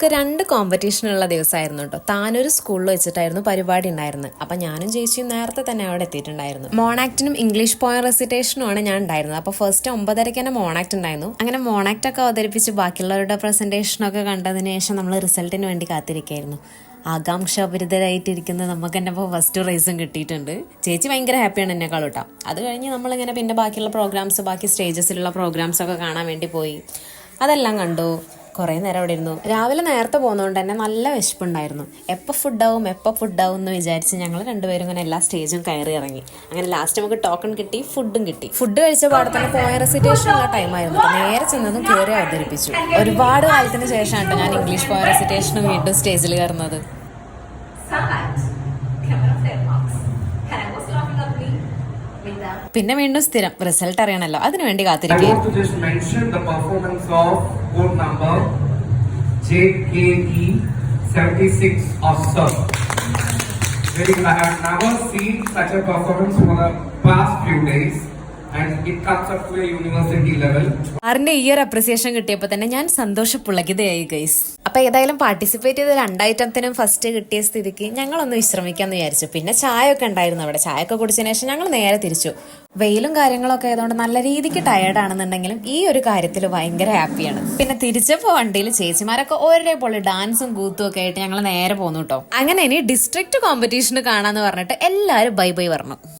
നമുക്ക് രണ്ട് കോമ്പറ്റീഷനുള്ള ദിവസമായിരുന്നു കേട്ടോ താനൊരു സ്കൂളിൽ വെച്ചിട്ടായിരുന്നു പരിപാടി ഉണ്ടായിരുന്നത് അപ്പം ഞാനും ചേച്ചിയും നേരത്തെ തന്നെ അവിടെ എത്തിയിട്ടുണ്ടായിരുന്നു. മോണാക്റ്റിനും ഇംഗ്ലീഷ് പോയിന്റ് റെസിറ്റേഷനും ആണ് ഞാൻ ഉണ്ടായിരുന്നത്. അപ്പോൾ ഫസ്റ്റ് ഒമ്പതരയ്ക്ക് തന്നെ മോണാക്ട് ഉണ്ടായിരുന്നു. അങ്ങനെ മോണാക്ട് ഒക്കെ അവതരിപ്പിച്ച് ബാക്കിയുള്ളവരുടെ പ്രസന്റേഷനൊക്കെ കണ്ടതിന് ശേഷം നമ്മൾ റിസൾട്ടിന് വേണ്ടി കാത്തിരിക്കുകയായിരുന്നു ആകാംക്ഷാപരിതരായിട്ടിരിക്കുന്ന നമുക്ക് തന്നെ ഇപ്പോൾ ഫസ്റ്റ് പ്രൈസും കിട്ടിയിട്ടുണ്ട്. ചേച്ചി ഭയങ്കര ഹാപ്പിയാണ് എന്നെക്കാൾ കേട്ടോ അത് കഴിഞ്ഞ് നമ്മളിങ്ങനെ പിന്നെ ബാക്കിയുള്ള പ്രോഗ്രാംസ് ബാക്കി സ്റ്റേജസിലുള്ള പ്രോഗ്രാംസ് ഒക്കെ കാണാൻ വേണ്ടി പോയി. അതെല്ലാം കണ്ടു. കുറേ നേരം അവിടെ ഇരുന്നു. രാവിലെ നേരത്തെ പോകുന്നതുകൊണ്ട് തന്നെ നല്ല വിശപ്പുണ്ടായിരുന്നു. എപ്പോൾ ഫുഡാവും എപ്പോൾ ഫുഡാവും എന്ന് വിചാരിച്ച് ഞങ്ങൾ രണ്ടുപേരും ഇങ്ങനെ എല്ലാ സ്റ്റേജും കയറി ഇറങ്ങി. അങ്ങനെ ലാസ്റ്റ് നമുക്ക് ടോക്കൺ കിട്ടി ഫുഡും കിട്ടി. ഫുഡ് കഴിച്ച പാടെ തന്നെ പോയ റെസിറ്റേഷൻ ഉള്ള ടൈമായിരുന്നു. നേരെ ചെന്നതും കയറി അവതരിപ്പിച്ചു. ഒരുപാട് കാലത്തിന് ശേഷമാണ് ഞാൻ ഇംഗ്ലീഷ് പോയ റെസിറ്റേഷനും വീണ്ടും സ്റ്റേജിൽ കയറുന്നത്. പിന്നെ വീണ്ടും സ്ഥിരം റിസൾട്ട് അറിയണല്ലോ അതിനുവേണ്ടി I കാത്തിരിക്കുകയും want to just the performance of code number JKE 76 Awesome. Very good. I have never seen such a performance for the past few days സാറിന്റെ ഈ ഒരു അപ്രിസിയേഷൻ കിട്ടിയപ്പോൾ തന്നെ ഞാൻ സന്തോഷപ്പുള്ളകിതയായി ഗൈസ് അപ്പൊ ഏതായാലും പാർട്ടിസിപ്പേറ്റ് ചെയ്ത രണ്ടായിട്ടത്തിനും ഫസ്റ്റ് കിട്ടിയ സ്ഥിതിക്ക് ഞങ്ങളൊന്ന് വിശ്രമിക്കാന്ന് വിചാരിച്ചു. പിന്നെ ചായ ഒക്കെ ഉണ്ടായിരുന്നു അവിടെ. ചായ ഒക്കെ കുടിച്ചതിന് ശേഷം ഞങ്ങൾ നേരെ തിരിച്ചു. വെയിലും കാര്യങ്ങളൊക്കെ ആയതുകൊണ്ട് നല്ല രീതിക്ക് ടയേർഡ് ആണെന്നുണ്ടെങ്കിലും ഈ ഒരു കാര്യത്തിൽ ഭയങ്കര ഹാപ്പിയാണ് പിന്നെ തിരിച്ചപ്പോ വണ്ടിയിൽ ചേച്ചിമാരൊക്കെ ഒരേപോലെ ഡാൻസും കൂത്തും ഒക്കെ ആയിട്ട് ഞങ്ങൾ നേരെ പോന്നു കേട്ടോ അങ്ങനെ ഇനി ഡിസ്ട്രിക്ട് കോമ്പറ്റീഷന് കാണാന്ന് പറഞ്ഞിട്ട് എല്ലാവരും ബൈ ബൈ പറഞ്ഞു.